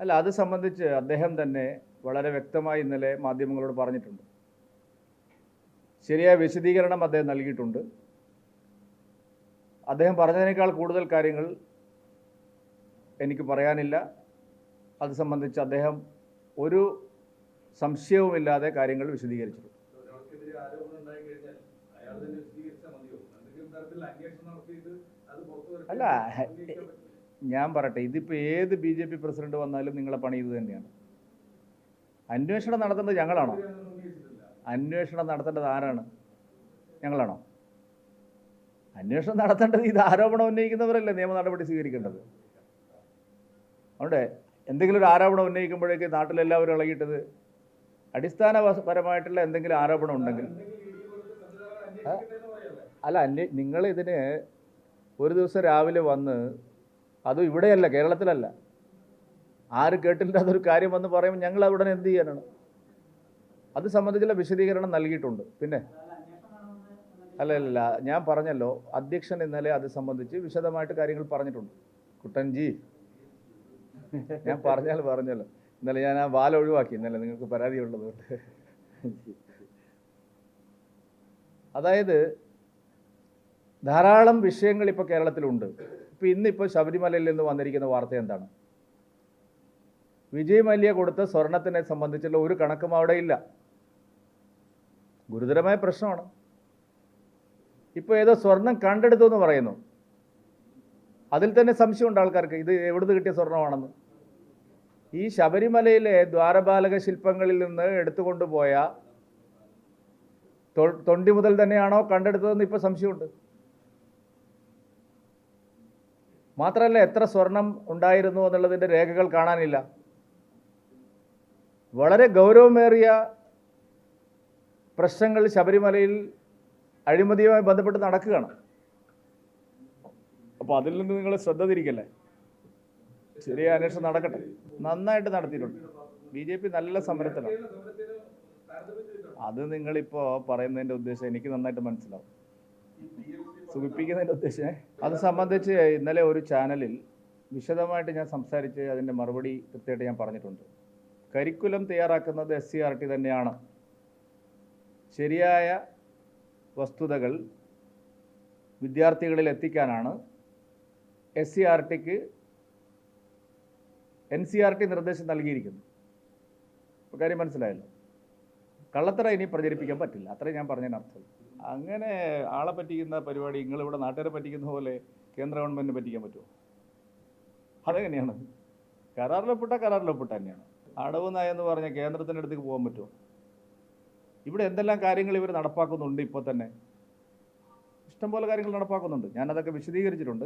അല്ല അത് സംബന്ധിച്ച് അദ്ദേഹം തന്നെ വളരെ വ്യക്തമായി ഇന്നലെ മാധ്യമങ്ങളോട് പറഞ്ഞിട്ടുണ്ട്. ശരിയായ വിശദീകരണം അദ്ദേഹം നൽകിയിട്ടുണ്ട്. അദ്ദേഹം പറഞ്ഞതിനേക്കാൾ കൂടുതൽ കാര്യങ്ങൾ എനിക്ക് പറയാനില്ല. അത് സംബന്ധിച്ച് അദ്ദേഹം ഒരു സംശയവുമില്ലാതെ കാര്യങ്ങൾ വിശദീകരിച്ചിട്ടുണ്ട്. അല്ല. ഞാൻ പറയട്ടെ ഇതിപ്പോൾ ഏത് ബി ജെ പി പ്രസിഡന്റ് വന്നാലും നിങ്ങളെ പണി ഇത് തന്നെയാണ് അന്വേഷണം നടത്തേണ്ടത് ഞങ്ങളാണോ അന്വേഷണം നടത്തേണ്ടത് ആരാണ് ഞങ്ങളാണോ അന്വേഷണം നടത്തേണ്ടത് ഇത് ആരോപണം ഉന്നയിക്കുന്നവരല്ലേ നിയമ നടപടി സ്വീകരിക്കേണ്ടത് അതുകൊണ്ട് എന്തെങ്കിലും ഒരു ആരോപണം ഉന്നയിക്കുമ്പോഴേക്ക് നാട്ടിലെല്ലാവരും ഇളകിയിട്ടത് അടിസ്ഥാനപരമായിട്ടുള്ള എന്തെങ്കിലും ആരോപണം ഉണ്ടെങ്കിൽ അല്ല അന്വേ നിങ്ങൾ ഇതിന് ഒരു ദിവസം രാവിലെ വന്ന് അതും ഇവിടെയല്ല കേരളത്തിലല്ല. ആര് കേട്ടില്ലാത്തൊരു കാര്യം വന്ന് പറയുമ്പോൾ ഞങ്ങൾ അവിടെ എന്ത് ചെയ്യാനാണ്? അത് സംബന്ധിച്ചുള്ള വിശദീകരണം നൽകിയിട്ടുണ്ട്. പിന്നെ? അല്ല അല്ല ഞാൻ പറഞ്ഞല്ലോ അധ്യക്ഷൻ ഇന്നലെ അത് സംബന്ധിച്ച് വിശദമായിട്ട് കാര്യങ്ങൾ പറഞ്ഞിട്ടുണ്ട്. കുട്ടൻജി ഞാൻ പറഞ്ഞാൽ പറഞ്ഞല്ലോ. ഇന്നലെ ഞാൻ ആ വാല ഒഴിവാക്കി. ഇന്നലെ നിങ്ങൾക്ക് പരാതി ഉള്ളത് അതായത് ധാരാളം വിഷയങ്ങൾ ഇപ്പോൾ കേരളത്തിലുണ്ട്. ഇപ്പോൾ ഇന്നിപ്പോൾ ശബരിമലയിൽ നിന്ന് വന്നിരിക്കുന്ന വാർത്ത എന്താണ്? വിജയ് മല്യ കൊടുത്ത സ്വർണത്തിനെ സംബന്ധിച്ചുള്ള ഒരു കണക്കും അവിടെ ഇല്ല. ഗുരുതരമായ പ്രശ്നമാണ്. ഇപ്പോൾ ഏതോ സ്വർണം കണ്ടെടുത്തു എന്ന് പറയുന്നു. അതിൽ തന്നെ സംശയമുണ്ട് ആൾക്കാർക്ക് ഇത് എവിടുന്ന് കിട്ടിയ സ്വർണമാണെന്ന്. ഈ ശബരിമലയിലെ ദ്വാരപാലക ശില്പങ്ങളിൽ നിന്ന് എടുത്തുകൊണ്ടുപോയ തൊണ്ടി മുതൽ തന്നെയാണോ കണ്ടെടുത്തതെന്ന് ഇപ്പോൾ സംശയമുണ്ട്. മാത്രമല്ല എത്ര സ്വർണം ഉണ്ടായിരുന്നു എന്നുള്ളതിന്റെ രേഖകൾ കാണാനില്ല. വളരെ ഗൗരവമേറിയ പ്രശ്നങ്ങൾ ശബരിമലയിൽ അഴിമതിയുമായി ബന്ധപ്പെട്ട് നടക്കുകയാണ്. അപ്പോൾ അതിൽ നിന്ന് നിങ്ങൾ ശ്രദ്ധ തിരിക്കല്ലേ? ശരിയായ അന്വേഷണം നടക്കട്ടെ. നന്നായിട്ട് നടത്തിയിട്ടുണ്ട്. ബി ജെ പി നല്ല സമരത്തിലാണ്? അത് നിങ്ങളിപ്പോൾ പറയുന്നതിന്റെ ഉദ്ദേശം എനിക്ക് നന്നായിട്ട് മനസ്സിലാവും. സുഖിപ്പിക്കുന്നതിന്റെ ഉദ്ദേശം. അത് സംബന്ധിച്ച് ഇന്നലെ ഒരു ചാനലിൽ വിശദമായിട്ട് ഞാൻ സംസാരിച്ച് അതിന്റെ മറുപടി കൃത്യമായിട്ട് ഞാൻ പറഞ്ഞിട്ടുണ്ട്. കരിക്കുലം തയ്യാറാക്കുന്നത് എസ് സി ആർ ടി തന്നെയാണ്. ശരിയായ വസ്തുതകൾ വിദ്യാർത്ഥികളിൽ എത്തിക്കാനാണ് എസ് സി ആർ ടിക്ക് എൻ സി ആർ ടി നിർദ്ദേശം നൽകിയിരിക്കുന്നു കാര്യം മനസ്സിലായല്ലോ? കള്ളത്തറ ഇനി പ്രചരിപ്പിക്കാൻ പറ്റില്ല. അത്രയും ഞാൻ പറഞ്ഞതിനർത്ഥം അങ്ങനെ ആളെ പറ്റിക്കുന്ന പരിപാടി നിങ്ങളിവിടെ നാട്ടുകാരെ പറ്റിക്കുന്ന പോലെ കേന്ദ്ര ഗവൺമെന്റിനെ പറ്റിക്കാൻ പറ്റുമോ? അതെങ്ങനെയാണ്? കരാറിലൊപ്പിട്ട കരാറിലൊപ്പിട്ട തന്നെയാണ്. അടവ് നയം എന്ന് പറഞ്ഞാൽ കേന്ദ്രത്തിന്റെ അടുത്തേക്ക് പോകാൻ പറ്റുമോ? ഇവിടെ എന്തെല്ലാം കാര്യങ്ങൾ ഇവർ നടപ്പാക്കുന്നുണ്ട് ഇപ്പോൾ തന്നെ? ഇഷ്ടംപോലെ കാര്യങ്ങൾ നടപ്പാക്കുന്നുണ്ട്. ഞാനതൊക്കെ വിശദീകരിച്ചിട്ടുണ്ട്.